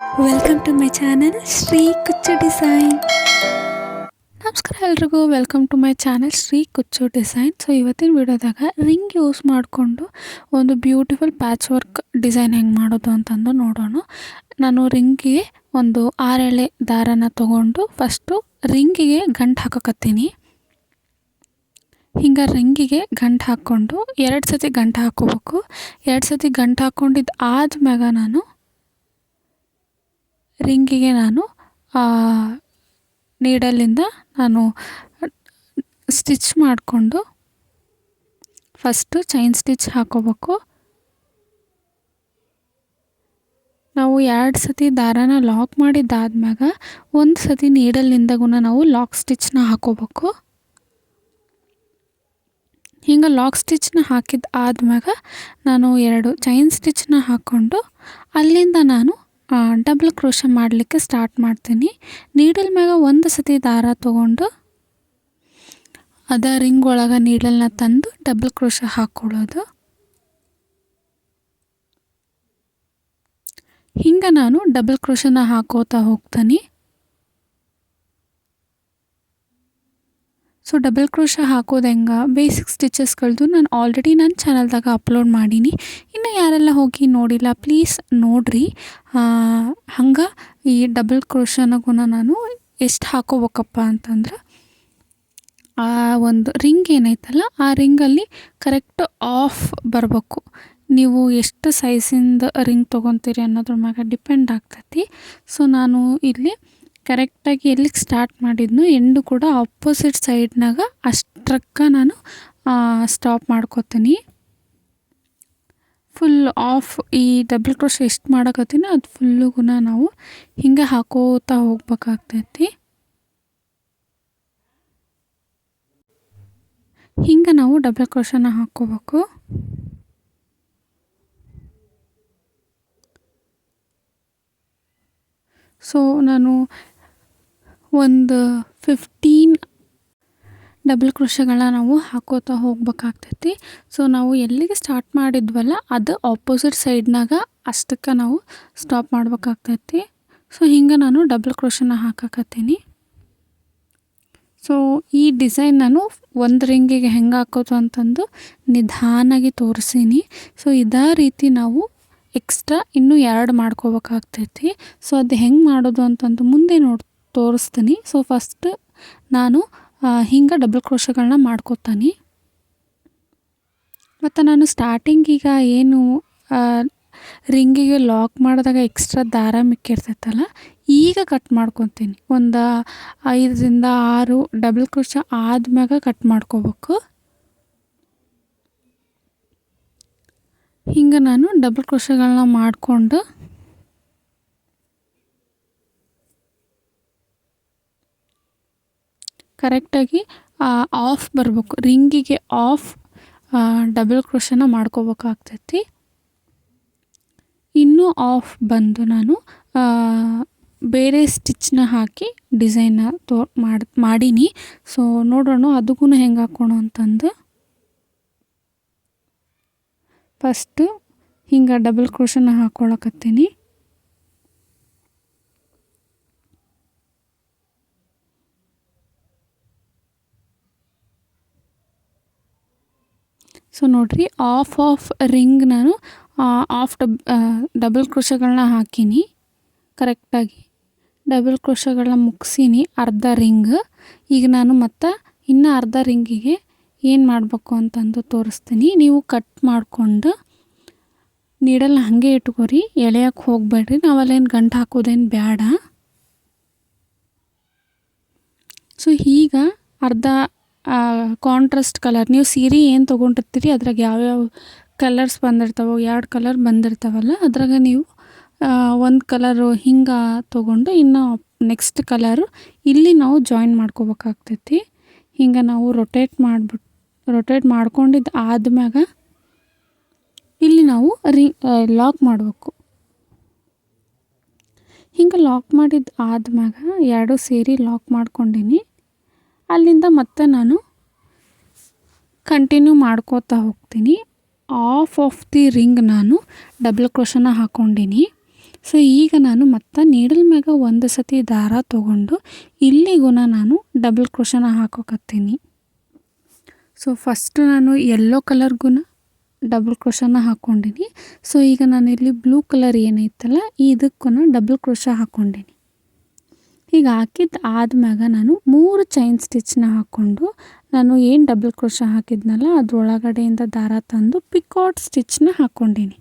Welcome to my channel Shri Kuchchu design ನಮಸ್ಕಾರ ಎಲ್ರಿಗೂ. Welcome to my channel Shri Kuchchu design so ಇವತ್ತಿನ ವಿಡಿಯೋದಾಗ ring use ಮಾಡಿಕೊಂಡು ಒಂದು beautiful patch work design ಹೆಂಗೆ ಮಾಡೋದು ಅಂತಂದು ನೋಡೋಣ. ನಾನು ರಿಂಗಿಗೆ ಒಂದು ಆರೆಳೆ ದಾರನ ತೊಗೊಂಡು ಫಸ್ಟು ರಿಂಗಿಗೆ ಗಂಟು ಹಾಕೋಕತ್ತೀನಿ. ಹಿಂಗೆ ರಿಂಗಿಗೆ ಗಂಟು ಹಾಕ್ಕೊಂಡು ಎರಡು ಸತಿ ಗಂಟು ಹಾಕ್ಕೋಬೇಕು. ಎರಡು ಸತಿ ಗಂಟು ಹಾಕ್ಕೊಂಡಿದ್ದು ಆದ್ಮ್ಯಾಗ ನಾನು ರಿಂಗಿಗೆ ನಾನು ನೀಡಲಿಂದ ನಾನು ಸ್ಟಿಚ್ ಮಾಡಿಕೊಂಡು ಫಸ್ಟು ಚೈನ್ ಸ್ಟಿಚ್ ಹಾಕೋಬೇಕು. ನಾವು ಎರಡು ಸತಿ ದಾರಾನ ಲಾಕ್ ಮಾಡಿದ್ದಾದ್ಮ್ಯಾಗ ಒಂದು ಸತಿ ನೀಡಲಿಂದಗೂ ನಾವು ಲಾಕ್ ಸ್ಟಿಚ್ನ ಹಾಕೋಬೇಕು. ಹಿಂಗೆ ಲಾಕ್ ಸ್ಟಿಚ್ನ ಹಾಕಿದ ಆದ್ಮ್ಯಾಗ ನಾನು ಎರಡು ಚೈನ್ ಸ್ಟಿಚ್ನ ಹಾಕ್ಕೊಂಡು ಅಲ್ಲಿಂದ ನಾನು ಡಬಲ್ ಕ್ರೋಶ ಮಾಡಲಿಕ್ಕೆ ಸ್ಟಾರ್ಟ್ ಮಾಡ್ತೀನಿ. ನೀಡಲ್ ಮ್ಯಾಗ ಒಂದು ಸತಿ ದಾರ ತೊಗೊಂಡು ಅದ ರಿಂಗ್ ಒಳಗೆ ನೀಡಲ್ನ ತಂದು ಡಬಲ್ ಕ್ರೋಶ ಹಾಕ್ಕೊಳ್ಳೋದು ಹಿಂಗೆ ನಾನು ಡಬಲ್ ಕ್ರೋಶನ ಹಾಕೋತಾ ಹೋಗ್ತೀನಿ. ಸೊ ಡಬಲ್ ಕ್ರೋಶ ಹಾಕೋದು ಹೆಂಗೆ ಬೇಸಿಕ್ ಸ್ಟಿಚಸ್ಗಳದ್ದು ನಾನು ಆಲ್ರೆಡಿ ನನ್ನ ಚಾನಲ್ದಾಗ ಅಪ್ಲೋಡ್ ಮಾಡೀನಿ. ಇನ್ನು ಯಾರೆಲ್ಲ ಹೋಗಿ ನೋಡಿಲ್ಲ ಪ್ಲೀಸ್ ನೋಡಿರಿ. ಹಂಗೆ ಈ ಡಬಲ್ ಕ್ರೋಶನಗೂ ನಾನು ಎಷ್ಟು ಹಾಕೋಬೇಕಪ್ಪ ಅಂತಂದ್ರೆ, ಆ ಒಂದು ರಿಂಗ್ ಏನೈತಲ್ಲ ಆ ರಿಂಗಲ್ಲಿ ಕರೆಕ್ಟ್ ಆಫ್ ಬರಬೇಕು. ನೀವು ಎಷ್ಟು ಸೈಜಿಂದ ರಿಂಗ್ ತೊಗೊತೀರಿ ಅನ್ನೋದ್ರ ಮ್ಯಾಗ ಡಿಪೆಂಡ್ ಆಗ್ತೈತಿ. ಸೊ ನಾನು ಇಲ್ಲಿ ಕರೆಕ್ಟಾಗಿ ಎಲ್ಲಿಗೆ ಸ್ಟಾರ್ಟ್ ಮಾಡಿದ್ನು ಎಂಡು ಕೂಡ ಆಪೋಸಿಟ್ ಸೈಡ್ನಾಗ ಅಷ್ಟಕ್ಕ ನಾನು ಸ್ಟಾಪ್ ಮಾಡ್ಕೋತೀನಿ. ಫುಲ್ ಆಫ್ ಈ ಡಬಲ್ ಕ್ರೋಶ್ ಎಷ್ಟು ಮಾಡಕತ್ತೀನೋ ಅದು ಫುಲ್ಲುಗೂ ನಾವು ಹಿಂಗೆ ಹಾಕೋತಾ ಹೋಗ್ಬೇಕಾಗ್ತೈತಿ. ಹಿಂಗೆ ನಾವು ಡಬಲ್ ಕ್ರೋಶನ ಹಾಕ್ಕೋಬೇಕು. ಸೊ ನಾನು ಒಂದು ಫಿಫ್ಟೀನ್ ಡಬಲ್ ಕ್ರೋಶಗಳನ್ನ ನಾವು ಹಾಕೋತಾ ಹೋಗ್ಬೇಕಾಗ್ತೈತಿ. ಸೊ ನಾವು ಎಲ್ಲಿಗೆ ಸ್ಟಾರ್ಟ್ ಮಾಡಿದ್ವಲ್ಲ, ಅದು ಆಪೋಸಿಟ್ ಸೈಡ್ನಾಗ ಅಷ್ಟಕ್ಕೆ ನಾವು ಸ್ಟಾಪ್ ಮಾಡ್ಬೇಕಾಗ್ತೈತಿ. ಸೊ ಹಿಂಗೆ ನಾನು ಡಬಲ್ ಕ್ರೋಶನ ಹಾಕಕತ್ತೀನಿ. ಸೊ ಈ ಡಿಸೈನ್ ನಾನು ಒಂದು ರಿಂಗಿಗೆ ಹೆಂಗೆ ಹಾಕೋದು ಅಂತಂದು ನಿಧಾನಾಗಿ ತೋರಿಸೀನಿ. ಸೊ ಇದೇ ರೀತಿ ನಾವು ಎಕ್ಸ್ಟ್ರಾ ಇನ್ನೂ ಎರಡು ಮಾಡ್ಕೋಬೇಕಾಗ್ತೈತಿ. ಸೊ ಅದು ಹೆಂಗೆ ಮಾಡೋದು ಅಂತಂದು ಮುಂದೆ ನೋಡಿ ತೋರಿಸ್ತೀನಿ. ಸೊ ಫಸ್ಟ್ ನಾನು ಹಿಂಗೆ ಡಬಲ್ ಕ್ರೋಶಗಳನ್ನ ಮಾಡ್ಕೋತಾನೆ ಮತ್ತು ನಾನು ಸ್ಟಾರ್ಟಿಂಗ್ ಈಗ ಏನು ರಿಂಗಿಗೆ ಲಾಕ್ ಮಾಡಿದಾಗ ಎಕ್ಸ್ಟ್ರಾ ದಾರ ಮಿಕ್ಕಿರ್ತೈತಲ್ಲ, ಈಗ ಕಟ್ ಮಾಡ್ಕೊತೀನಿ. ಒಂದು ಐದರಿಂದ ಆರು ಡಬಲ್ ಕ್ರೋಶ ಆದ್ಮ್ಯಾಗ ಕಟ್ ಮಾಡ್ಕೋಬೇಕು. ಹಿಂಗೆ ನಾನು ಡಬಲ್ ಕ್ರೋಶಗಳನ್ನ ಮಾಡಿಕೊಂಡು ಕರೆಕ್ಟಾಗಿ ಆಫ್ ಬರಬೇಕು. ರಿಂಗಿಗೆ ಆಫ್ ಡಬಲ್ ಕ್ರೋಶನ ಮಾಡ್ಕೋಬೇಕಾಗ್ತೈತಿ. ಇನ್ನೂ ಆಫ್ ಬಂದು ನಾನು ಬೇರೆ ಸ್ಟಿಚ್ನ ಹಾಕಿ ಡಿಸೈನ್ನ ತೋ, ಮಾಡಿ, ಮಾಡೀನಿ. ಸೊ ನೋಡೋಣ ಅದಕ್ಕೂ ಹೆಂಗೆ ಹಾಕೋಣ ಅಂತಂದು. ಫಸ್ಟು ಹಿಂಗೆ ಡಬಲ್ ಕ್ರೋಶನ ಹಾಕ್ಕೊಳಕತ್ತೀನಿ ಸೊ ನೋಡಿರಿ ಆಫ್ ಆಫ್ ರಿಂಗ್ ನಾನು ಆಫ್ ಡಬ್ ಡಬಲ್ ಕ್ರೋಶಗಳನ್ನ ಹಾಕೀನಿ. ಕರೆಕ್ಟಾಗಿ ಡಬಲ್ ಕ್ರೋಶಗಳನ್ನ ಮುಗಿಸೀನಿ, ಅರ್ಧ ರಿಂಗ್ ಈಗ ನಾನು ಮತ್ತು ಇನ್ನು ಅರ್ಧ ರಿಂಗಿಗೆ ಏನು ಮಾಡಬೇಕು ಅಂತಂದು ತೋರಿಸ್ತೀನಿ. ನೀವು ಕಟ್ ಮಾಡಿಕೊಂಡು ನೀಡಲ್ಲಿ ಹಾಗೆ ಇಟ್ಕೋರಿ ಎಳೆಯಕ್ಕೆ ಹೋಗಬೇಡ್ರಿ. ನಾವಲ್ಲೇನು ಗಂಟು ಹಾಕೋದೇನು ಬೇಡ ಸೊ ಈಗ ಅರ್ಧ ಕಾಂಟ್ರಾಸ್ಟ್ ಕಲರ್ ನೀವು ಸೀರೆ ಏನು ತೊಗೊಂಡಿರ್ತೀರಿ, ಅದ್ರಾಗ ಯಾವ್ಯಾವ ಕಲರ್ಸ್ ಬಂದಿರ್ತಾವೋ ಎರಡು ಕಲರ್ ಬಂದಿರ್ತಾವಲ್ಲ, ಅದ್ರಾಗ ನೀವು ಒಂದು ಕಲರು ಹಿಂಗೆ ತೊಗೊಂಡು ಇನ್ನು ನೆಕ್ಸ್ಟ್ ಕಲರು ಇಲ್ಲಿ ನಾವು ಜಾಯಿನ್ ಮಾಡ್ಕೋಬೇಕಾಗ್ತೈತಿ. ಹಿಂಗೆ ನಾವು ರೊಟೇಟ್ ಮಾಡಿಬಿಟ್ಟು ರೊಟೇಟ್ ಮಾಡ್ಕೊಂಡಿದ್ದು ಆದ್ಮ್ಯಾಗ ಇಲ್ಲಿ ನಾವು ರಿ ಲಾಕ್ ಮಾಡಬೇಕು. ಹಿಂಗೆ ಲಾಕ್ ಮಾಡಿದ್ದು ಆದ್ಮ್ಯಾಗ ಎರಡು ಸೇರಿ ಲಾಕ್ ಮಾಡ್ಕೊಂಡೀನಿ. ಅಲ್ಲಿಂದ ಮತ್ತೆ ನಾನು ಕಂಟಿನ್ಯೂ ಮಾಡ್ಕೋತಾ ಹೋಗ್ತೀನಿ. ಆಫ್ ಆಫ್ ದಿ ರಿಂಗ್ ನಾನು ಡಬಲ್ ಕ್ರೋಶನ ಹಾಕ್ಕೊಂಡೀನಿ ಸೊ ಈಗ ನಾನು ಮತ್ತೆ ನೀಡಲ್ ಮ್ಯಾಗ ಒಂದು ಸತಿ ದಾರ ತೊಗೊಂಡು ಇಲ್ಲಿಗೂ ನಾನು ಡಬಲ್ ಕ್ರೋಶನ ಹಾಕೋಕತ್ತೀನಿ. ಸೊ ಫಸ್ಟ್ ನಾನು ಯೆಲ್ಲೋ ಕಲರ್ಗೂ ಡಬಲ್ ಕ್ರೋಶನ ಹಾಕ್ಕೊಂಡಿನಿ ಸೊ ಈಗ ನಾನು ಇಲ್ಲಿ ಬ್ಲೂ ಕಲರ್ ಏನೈತಲ್ಲ, ಇದಕ್ಕೂ ಡಬಲ್ ಕ್ರೋಶ ಹಾಕ್ಕೊಂಡಿನಿ ಈಗ ಹಾಕಿದ್ದು ಆದ್ಮ್ಯಾಗ ನಾನು ಮೂರು ಚೈನ್ ಸ್ಟಿಚ್ನ ಹಾಕ್ಕೊಂಡು ನಾನು ಏನು ಡಬಲ್ ಕ್ರೋಶ ಹಾಕಿದ್ನಲ್ಲ ಅದರೊಳಗಡೆಯಿಂದ ದಾರ ತಂದು ಪಿಕಾಟ್ ಸ್ಟಿಚ್ನ ಹಾಕ್ಕೊಂಡೀನಿ.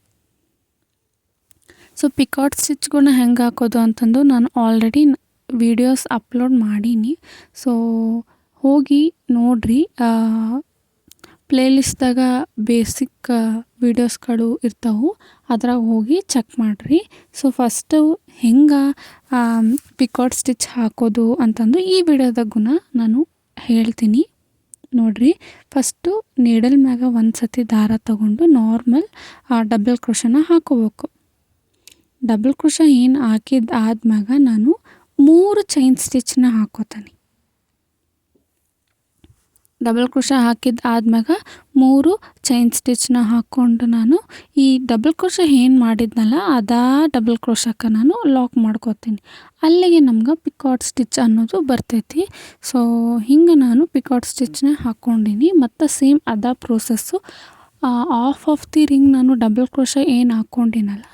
ಸೊ ಪಿಕಾಟ್ ಸ್ಟಿಚ್ಗಳನ್ನ ಹೆಂಗೆ ಹಾಕೋದು ಅಂತಂದು ನಾನು ಆಲ್ರೆಡಿ ವೀಡಿಯೋಸ್ ಅಪ್ಲೋಡ್ ಮಾಡೀನಿ. ಸೊ ಹೋಗಿ ನೋಡಿರಿ ಪ್ಲೇಲಿಸ್ಟ್ದಾಗ ಬೇಸಿಕ್ ವೀಡಿಯೋಸ್ಗಳು ಇರ್ತವೆ. ಅದ್ರಾಗ ಹೋಗಿ ಚೆಕ್ ಮಾಡಿರಿ. ಸೊ, ಫಸ್ಟು ಹೆಂಗೆ ಪಿಕಾಟ್ ಸ್ಟಿಚ್ ಹಾಕೋದು ಅಂತಂದು ಈ ವಿಡಿಯೋದಾಗೂ ನಾನು ಹೇಳ್ತೀನಿ. ನೋಡಿರಿ. ಫಸ್ಟು ನೀಡಲ್ ಮ್ಯಾಗ ಒಂದು ಸತಿ ದಾರ ತಗೊಂಡು ನಾರ್ಮಲ್ ಡಬಲ್ ಕ್ರೋಶನ ಹಾಕೋಬೇಕು. ಡಬಲ್ ಕ್ರೋಶ ಏನು ಹಾಕಿದ್ದು ಆದ್ಮ್ಯಾಗ ನಾನು ಮೂರು ಚೈನ್ ಸ್ಟಿಚ್ನ ಹಾಕೋತೀನಿ. ಡಬಲ್ ಕ್ರೋಶ ಹಾಕಿದ ಆದ್ಮ್ಯಾಗ ಮೂರು ಚೈನ್ ಸ್ಟಿಚ್ನ ಹಾಕ್ಕೊಂಡು ನಾನು ಈ ಡಬಲ್ ಕ್ರೋಶ ಏನು ಮಾಡಿದ್ನಲ್ಲ ಅದಾ ಡಬಲ್ ಕ್ರೋಶಕ್ಕೆ ನಾನು ಲಾಕ್ ಮಾಡ್ಕೋತೀನಿ. ಅಲ್ಲಿಗೆ ನಮ್ಗೆ ಪಿಕಾಟ್ ಸ್ಟಿಚ್ ಅನ್ನೋದು ಬರ್ತೈತಿ. ಸೊ ಹಿಂಗೆ ನಾನು ಪಿಕಾಟ್ ಸ್ಟಿಚ್ನ ಹಾಕ್ಕೊಂಡಿನಿ. ಮತ್ತು ಸೇಮ್ ಅದ process half of the ring ನಾನು ಡಬಲ್ ಕ್ರೋಶ ಏನು ಹಾಕ್ಕೊಂಡಿನಲ್ಲ,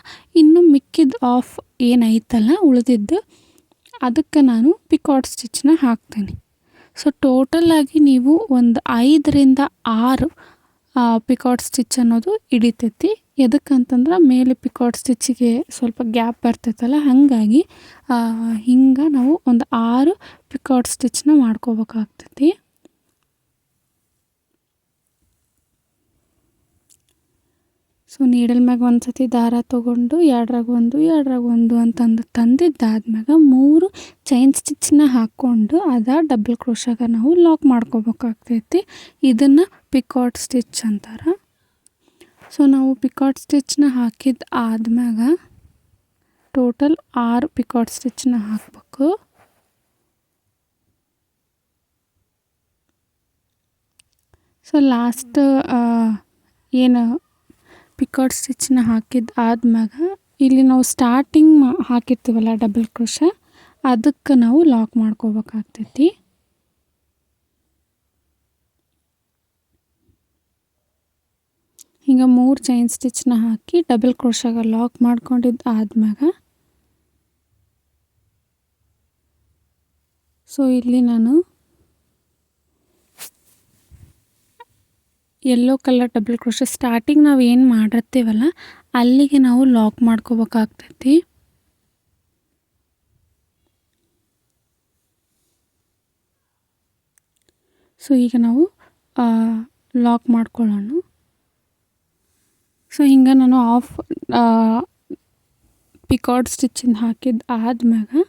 ಇನ್ನು ಮಿಕ್ಕಿದ ಆಫ್ ಏನೈತಲ್ಲ ಉಳಿದಿದ್ದು, ಅದಕ್ಕೆ ನಾನು ಪಿಕಾಟ್ ಸ್ಟಿಚ್ನ ಹಾಕ್ತೀನಿ. ಸೊ ಟೋಟಲಾಗಿ ನೀವು ಒಂದು ಐದರಿಂದ ಆರು ಪಿಕಾಟ್ ಸ್ಟಿಚ್ ಅನ್ನೋದು ಹಿಡಿತೈತಿ. ಎದಕ್ಕಂತಂದ್ರೆ ಮೇಲೆ ಪಿಕಾಟ್ ಸ್ಟಿಚ್ಚಿಗೆ ಸ್ವಲ್ಪ ಗ್ಯಾಪ್ ಬರ್ತೈತಲ್ಲ, ಹಾಗಾಗಿ ಹಿಂಗೆ ನಾವು ಒಂದು ಆರು ಪಿಕಾಟ್ ಸ್ಟಿಚ್ನ ಮಾಡ್ಕೋಬೇಕಾಗ್ತೈತಿ. ಸೊ ನೀಡಲ್ ಮ್ಯಾಗ ಒಂದು ಸತಿ ದಾರ ತೊಗೊಂಡು, ಎರಡ್ರಾಗ ಒಂದು ಎರಡ್ರಾಗ ಒಂದು ಅಂತಂದು ತಂದಿದ್ದಾದ್ಮ್ಯಾಗ ಮೂರು ಚೈನ್ ಸ್ಟಿಚ್ನ ಹಾಕ್ಕೊಂಡು ಅದ ಡಬಲ್ ಕ್ರೋಶಾಗ ನಾವು ಲಾಕ್ ಮಾಡ್ಕೋಬೇಕಾಗ್ತೈತಿ. ಇದನ್ನು ಪಿಕಾಟ್ ಸ್ಟಿಚ್ ಅಂತಾರೆ. ಸೊ ನಾವು ಪಿಕಾಟ್ ಸ್ಟಿಚ್ನ ಹಾಕಿದ ಆದ್ಮ್ಯಾಗ ಟೋಟಲ್ ಆರು ಪಿಕಾಟ್ ಸ್ಟಿಚ್ನ ಹಾಕಬೇಕು. ಸೊ ಲಾಸ್ಟ್ ಏನು ಪಿಕಾಟ್ ಸ್ಟಿಚ್ನ ಹಾಕಿದ್ದು ಆದ್ಮ್ಯಾಗ ಇಲ್ಲಿ ನಾವು ಸ್ಟಾರ್ಟಿಂಗ್ ಹಾಕಿರ್ತೀವಲ್ಲ ಡಬಲ್ ಕ್ರೋಶ, ಅದಕ್ಕೆ ನಾವು ಲಾಕ್ ಮಾಡ್ಕೋಬೇಕಾಗ್ತೈತಿ. ಹಿಂಗೆ ಮೂರು ಚೈನ್ ಸ್ಟಿಚ್ನ ಹಾಕಿ ಡಬಲ್ ಕ್ರೋಶಾಗ ಲಾಕ್ ಮಾಡ್ಕೊಂಡಿದ್ದು ಆದ್ಮ್ಯಾಗ. ಸೊ, ಇಲ್ಲಿ ನಾನು yellow colour double crochet starting ನಾವು ಏನು ಮಾಡಿರ್ತೀವಲ್ಲ, ಅಲ್ಲಿಗೆ ನಾವು ಲಾಕ್ ಮಾಡ್ಕೋಬೇಕಾಗ್ತೈತಿ. ಸೊ ಈಗ ನಾವು ಲಾಕ್ ಮಾಡ್ಕೊಳ್ಳೋಣ. ಸೊ ಹಿಂಗೆ ನಾನು ಆಫ್ ಪಿಕಾಡ್ ಸ್ಟಿಚಿಂದ ಹಾಕಿದ್ದು ಆದ್ಮ್ಯಾಗ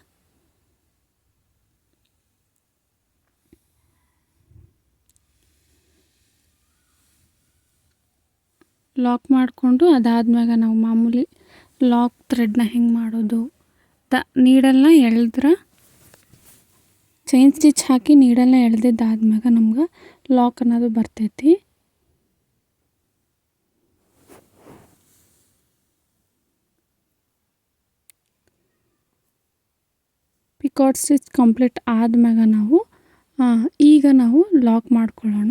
ಲಾಕ್ ಮಾಡಿಕೊಂಡು ಅದಾದ್ಮ್ಯಾಗ ನಾವು ಮಾಮೂಲಿ ಲಾಕ್ ಥ್ರೆಡ್ನ ಹೆಂಗೆ ಮಾಡೋದು? ತ ನೀಡಲ್ನ ಎಳೆದ್ರೆ ಚೈನ್ ಸ್ಟಿಚ್ ಹಾಕಿ ನೀಡಲ್ನ ಎಳೆದಿದ್ದಾದ್ಮ್ಯಾಗ ನಮ್ಗೆ ಲಾಕ್ ಅನ್ನೋದು ಬರ್ತೈತಿ. ಪಿಕಾಟ್ ಸ್ಟಿಚ್ ಕಂಪ್ಲೀಟ್ ಆದ್ಮ್ಯಾಗ ನಾವು ಈಗ ನಾವು ಲಾಕ್ ಮಾಡ್ಕೊಳ್ಳೋಣ.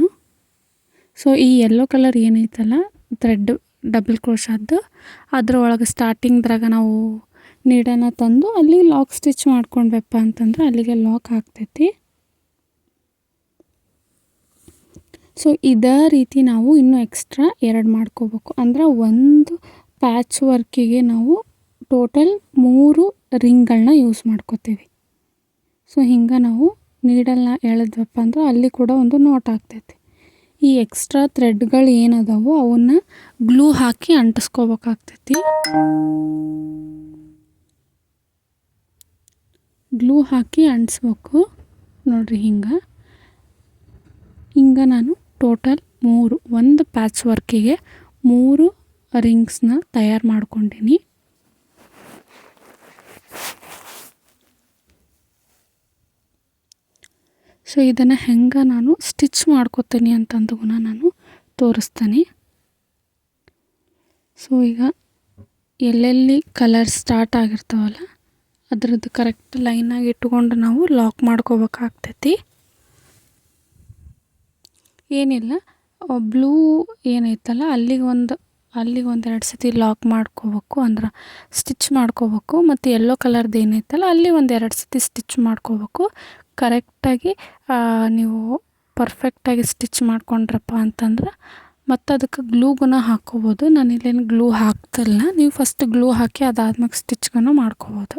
ಸೊ ಈ ಯೆಲ್ಲೋ ಕಲರ್ ಏನೈತಲ್ಲ ಥ್ರೆಡ್ ಡಬಲ್ ಕ್ರೋಶದ್ದು ಅದ್ರೊಳಗೆ ಸ್ಟಾರ್ಟಿಂಗ್ದ್ರಾಗ ನಾವು ನೀಡನ್ನು ತಂದು ಅಲ್ಲಿ ಲಾಕ್ ಸ್ಟಿಚ್ ಮಾಡ್ಕೊಂಡ್ವಪ್ಪ ಅಂತಂದ್ರೆ ಅಲ್ಲಿಗೆ ಲಾಕ್ ಆಗ್ತೈತಿ. ಸೊ ಇದೇ ರೀತಿ ನಾವು ಇನ್ನೂ ಎಕ್ಸ್ಟ್ರಾ ಎರಡು ಮಾಡ್ಕೋಬೇಕು. ಅಂದ್ರೆ ಒಂದು ಪ್ಯಾಚ್ ವರ್ಕಿಗೆ ನಾವು ಟೋಟಲ್ ಮೂರು ರಿಂಗ್ಗಳನ್ನ ಯೂಸ್ ಮಾಡ್ಕೋತೀವಿ. ಸೊ ಹಿಂಗೆ ನಾವು ನೀಡಲ್ನ ಎಳೆದ್ವಪ್ಪ ಅಂದ್ರೆ ಅಲ್ಲಿ ಕೂಡ ಒಂದು ನೋಟ್ ಆಗ್ತೈತಿ. ಈ ಎಕ್ಸ್ಟ್ರಾ ಥ್ರೆಡ್ಗಳು ಏನದಾವೋ ಅವನ್ನ ಗ್ಲೂ ಹಾಕಿ ಅಂಟಿಸ್ಕೋಬೇಕಾಗ್ತೈತಿ. ಗ್ಲೂ ಹಾಕಿ ಅಂಟಿಸ್ಬೇಕು. ನೋಡಿರಿ ಹಿಂಗೆ. ಹಿಂಗೆ ನಾನು ಟೋಟಲ್ ಮೂರು, ಒಂದು ಪ್ಯಾಚ್ ವರ್ಕಿಗೆ ಮೂರು ರಿಂಗ್ಸ್ನ ತಯಾರು ಮಾಡ್ಕೊಂಡೀನಿ. ಸೊ ಇದನ್ನು ಹೆಂಗೆ ನಾನು ಸ್ಟಿಚ್ ಮಾಡ್ಕೋತೀನಿ ಅಂತಂದು ನಾನು ತೋರಿಸ್ತೀನಿ. ಸೊ ಈಗ ಎಲ್ಲೆಲ್ಲಿ ಕಲರ್ ಸ್ಟಾರ್ಟ್ ಆಗಿರ್ತಾವಲ್ಲ, ಅದ್ರದ್ದು ಕರೆಕ್ಟ್ ಲೈನಾಗಿ ಇಟ್ಕೊಂಡು ನಾವು ಲಾಕ್ ಮಾಡ್ಕೋಬೇಕಾಗ್ತೈತಿ. ಏನಿಲ್ಲ ಬ್ಲೂ ಏನೈತಲ್ಲ, ಅಲ್ಲಿಗೆ ಒಂದು ಅಲ್ಲಿಗೆ ಒಂದು ಎರಡು ಸತಿ ಲಾಕ್ ಮಾಡ್ಕೋಬೇಕು, ಅಂದ್ರೆ ಸ್ಟಿಚ್ ಮಾಡ್ಕೋಬೇಕು, ಮತ್ತು ಯೆಲ್ಲೋ ಕಲರ್ದು ಏನೈತಲ್ಲ, ಅಲ್ಲಿ ಒಂದು ಎರಡು ಸತಿ ಸ್ಟಿಚ್ ಮಾಡ್ಕೋಬೇಕು. ಕರೆಕ್ಟಾಗಿ ನೀವು ಪರ್ಫೆಕ್ಟಾಗಿ ಸ್ಟಿಚ್ ಮಾಡ್ಕೊಂಡ್ರಪ್ಪ ಅಂತಂದ್ರೆ ಮತ್ತು ಅದಕ್ಕೆ ಗ್ಲೂಗುನ ಹಾಕ್ಕೋಬೋದು ನಾನು ಇಲ್ಲೇನು ಗ್ಲೂ ಹಾಕ್ತಿಲ್ಲ. ನೀವು ಫಸ್ಟ್ ಗ್ಲೂ ಹಾಕಿ ಅದಾದ್ಮೇಲೆ ಸ್ಟಿಚ್ಗನ್ನು ಮಾಡ್ಕೋಬೋದು.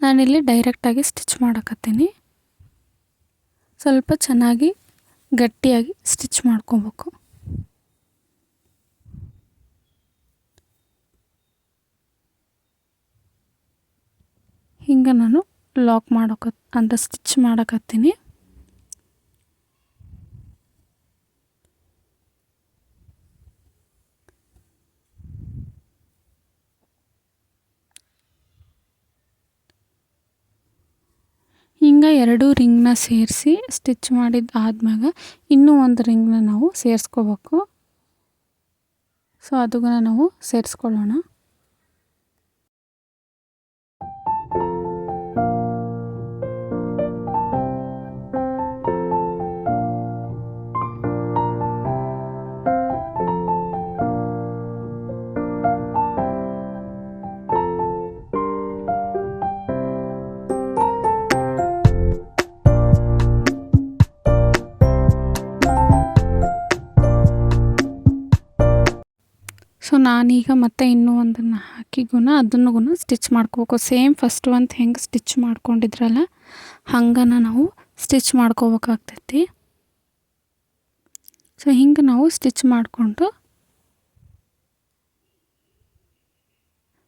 ನಾನಿಲ್ಲಿ ಡೈರೆಕ್ಟಾಗಿ ಸ್ಟಿಚ್ ಮಾಡಕತ್ತೀನಿ. ಸ್ವಲ್ಪ ಚೆನ್ನಾಗಿ ಗಟ್ಟಿಯಾಗಿ ಸ್ಟಿಚ್ ಮಾಡ್ಕೋಬೇಕು. ಹಿಂಗೆ ನಾನು ಲಾಕ್ ಮಾಡೋಕ ಅಂದರೆ ಸ್ಟಿಚ್ ಮಾಡಕತ್ತೀನಿ. ಹಿಂಗೆ ಎರಡು ರಿಂಗ್ನ ಸೇರಿಸಿ ಸ್ಟಿಚ್ ಮಾಡಿದ್ದು ಆದ್ಮ್ಯಾಗ ಇನ್ನೂ ಒಂದು ರಿಂಗ್ನ ನಾವು ಸೇರಿಸ್ಕೋಬೇಕು. ಸೊ ಅದನ್ನ ನಾವು ಸೇರಿಸ್ಕೊಳ್ಳೋಣ. ನಾನೀಗ ಮತ್ತೆ ಇನ್ನೂ ಒಂದನ್ನು ಹಾಕಿ ಗುಣ ಅದನ್ನು ಸ್ಟಿಚ್ ಮಾಡ್ಕೋಬೇಕು. ಸೇಮ್ ಫಸ್ಟ್ ಒಂದು ಹೆಂಗೆ ಸ್ಟಿಚ್ ಮಾಡ್ಕೊಂಡಿದ್ರಲ್ಲ, ಹಂಗನ ನಾವು ಸ್ಟಿಚ್ ಮಾಡ್ಕೋಬೇಕಾಗ್ತೈತಿ. ಸೊ ಹಿಂಗೆ ನಾವು ಸ್ಟಿಚ್ ಮಾಡಿಕೊಂಡು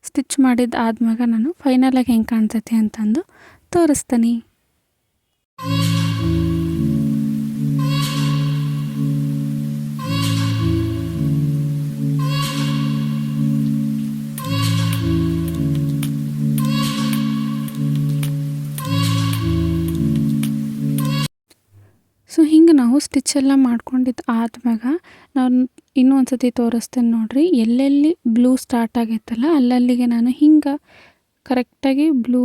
ಸ್ಟಿಚ್ ಮಾಡಿದ ಆದ್ಮ್ಯಾಗ ನಾನು ಫೈನಲಾಗಿ ಹೆಂಗೆ ಕಾಣ್ತೈತಿ ಅಂತಂದು ತೋರಿಸ್ತೀನಿ. ಹಿಂಗೆ ನಾವು ಸ್ಟಿಚ್ ಎಲ್ಲ ಮಾಡ್ಕೊಂಡಿದ್ದು ಆದ್ಮ್ಯಾಗ ನಾನು ಇನ್ನೂ ಸತಿ ತೋರಿಸ್ತೇನೆ ನೋಡಿರಿ. ಎಲ್ಲೆಲ್ಲಿ ಬ್ಲೂ ಸ್ಟಾರ್ಟ್ ಆಗೈತಲ್ಲ ಅಲ್ಲಲ್ಲಿಗೆ ನಾನು ಹಿಂಗೆ ಕರೆಕ್ಟಾಗಿ ಬ್ಲೂ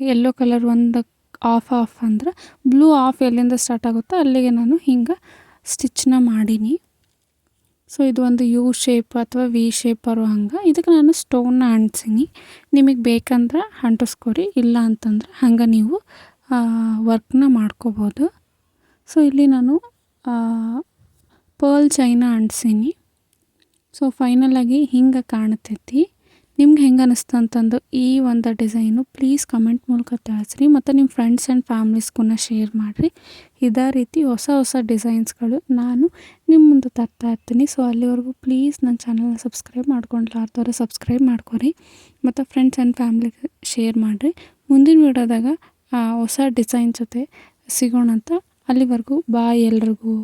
ಯೆಲ್ಲೋ ಕಲರ್ ಒಂದು ಆಫ್ ಆಫ್ ಅಂದ್ರೆ ಬ್ಲೂ ಆಫ್ ಎಲ್ಲಿಂದ ಸ್ಟಾರ್ಟ್ ಆಗುತ್ತೋ ಅಲ್ಲಿಗೆ ನಾನು ಹಿಂಗೆ ಸ್ಟಿಚ್ನ ಮಾಡೀನಿ. ಸೊ ಇದು ಒಂದು ಯು ಶೇಪ್ ಅಥವಾ ವಿ ಶೇಪ್ ಅರು ಹಂಗೆ. ಇದಕ್ಕೆ ನಾನು ಸ್ಟೋನ್ನ ಅಂಟಿಸೀನಿ. ನಿಮಗೆ ಬೇಕಂದ್ರೆ ಅಂಟಿಸ್ಕೊರಿ, ಇಲ್ಲ ಅಂತಂದ್ರೆ ಹಂಗೆ ನೀವು ವರ್ಕ್ನ ಮಾಡ್ಕೋಬೋದು. ಸೊ ಇಲ್ಲಿ ನಾನು ಪರ್ಲ್ ಚೈನ ಅಂಟಿಸೀನಿ. ಸೊ ಫೈನಲಾಗಿ ಹಿಂಗೆ ಕಾಣತೈತಿ ನಿಮ್ಗೆ ಹೆಂಗೆ ಅನ್ನಿಸ್ತು ಅಂತಂದು ಈ ಒಂದು ಡಿಸೈನು ಪ್ಲೀಸ್ ಕಮೆಂಟ್ ಮೂಲಕ ತಿಳಿಸ್ರಿ. ಮತ್ತು ನಿಮ್ಮ ಫ್ರೆಂಡ್ಸ್ ಆ್ಯಂಡ್ ಫ್ಯಾಮ್ಲೀಸ್ಗೂ ಶೇರ್ ಮಾಡಿರಿ. ಇದೇ ರೀತಿ ಹೊಸ ಹೊಸ ಡಿಸೈನ್ಸ್ಗಳು ನಾನು ನಿಮ್ಮ ಮುಂದೆ ತರ್ತಾ ಇರ್ತೀನಿ. ಸೊ ಅಲ್ಲಿವರೆಗೂ ಪ್ಲೀಸ್ ನನ್ನ ಚಾನಲ್ನ ಸಬ್ಸ್ಕ್ರೈಬ್ ಮಾಡ್ಕೊಂಡ್ಲಾರ್ದವ್ರೆ ಸಬ್ಸ್ಕ್ರೈಬ್ ಮಾಡ್ಕೊರಿ. ಮತ್ತು ಫ್ರೆಂಡ್ಸ್ ಆ್ಯಂಡ್ ಫ್ಯಾಮ್ಲಿಗೆ ಶೇರ್ ಮಾಡಿರಿ. ಮುಂದಿನ ವಿಡಿಯೋದಾಗ ಹೊಸ ಡಿಸೈನ್ ಜೊತೆ ಸಿಗೋಣ ಅಂತ ಅಲ್ಲಿವರೆಗೂ ಬಾಯ್ ಎಲ್ರಿಗೂ.